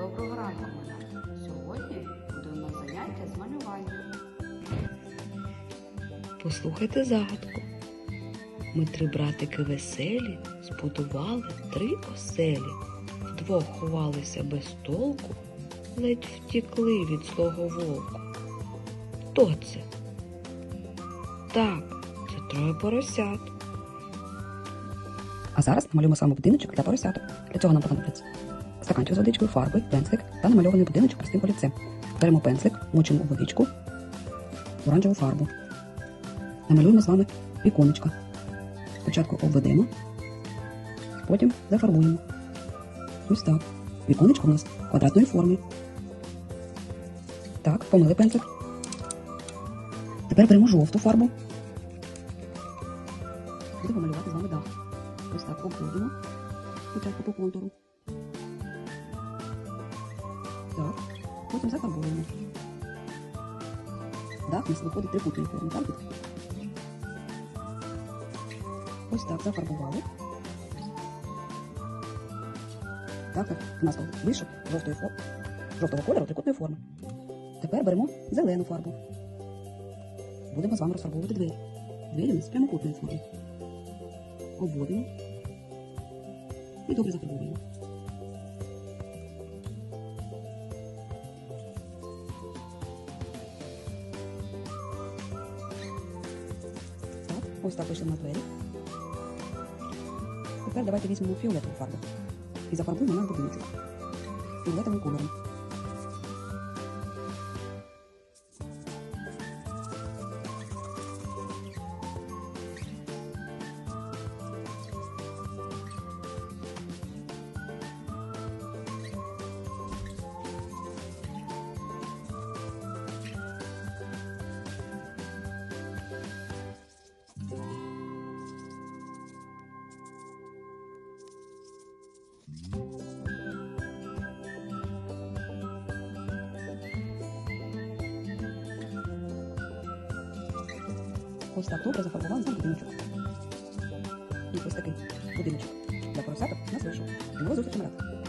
ранку, малята. Сьогодні буде у нас заняття з малювання. Послухайте загадку. Ми три братики веселі збудували три оселі. Вдвох ховалися без толку, ледь втікли від злого вовку. Хто це? Так, це троє поросят. А зараз намалюємо саме будиночок для поросяток. Для цього нам понадобиться стаканчик з водичкою, фарби, пензлик та намальований будиночок простим олівцем. Беремо пензлик, мочимо у водичку, оранжеву фарбу. Намалюємо з вами віконечко. Спочатку обведемо, потім зафарбуємо. Ось так. Віконечко у нас квадратної форми. Так, помили пензлик. Тепер беремо жовту фарбу. Будемо малювати з вами дах. Ось так обводимо. Спочатку по контуру. Потім зафарбовуємо. Дах у нас виходить трикутної форми, так? Ось так зафарбували. Так, так, у нас вийшов жовтої жовтого кольору трикутної форми. Тепер беремо зелену фарбу. Будемо з вами розфарбовувати двері. Двері у нас прямокутної форми. Обводимо і добре зафарбовуємо. Так, ось так вийшли на двері. Тепер давайте візьмемо фіолетову фарбу і зафарбуємо наш будиночок фіолетовим кольором. Ось так добре зафарбував наш будиночок. І ось такий будиночок для поросяток нас вийшов. Нової зустрічі, малята!